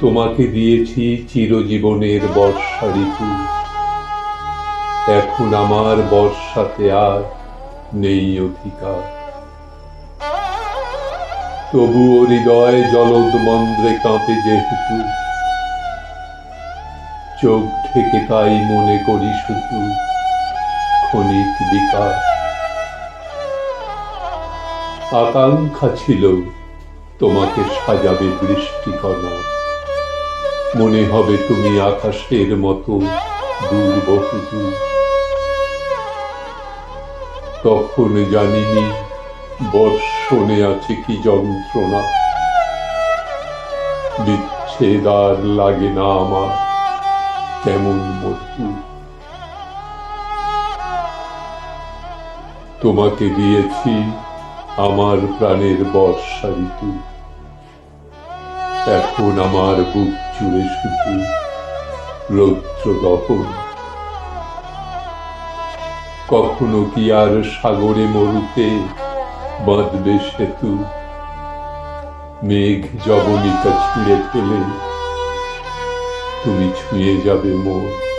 তোমাকে দিয়েছি চিরজীবনের বর্ষা ঋতু। এখন আমার বর্ষাতে আর নেই অধিকার। তবুও হৃদয় জলদ মন্দ্রে কাঁপে যেহেতু। চোখ থেকে তাই মনে করি শুধু ক্ষণিক বিকাশ আকাঙ্ক্ষা ছিল তোমাকে সাজাবে বৃষ্টিকণা। মনে হবে তুমি আকাশের মতো দূর বহুদূর তখন জানিনি, বর্ষণে আছে কি যন্ত্রণা। বিচ্ছেদ আর লাগে না আমার কেমন মধু। তোমাকে দিয়েছি আমার প্রাণের বর্ষা ঋতু। এখন আমার বুক জুড়ে শুধু রৌদ্র দহন। কখনো কি আর সাগরে মরুতে বাঁধবে সেতু? মেঘ জবনিকা ছিঁড়ে ফেলে, তুমি ছুঁয়ে যাবে মোর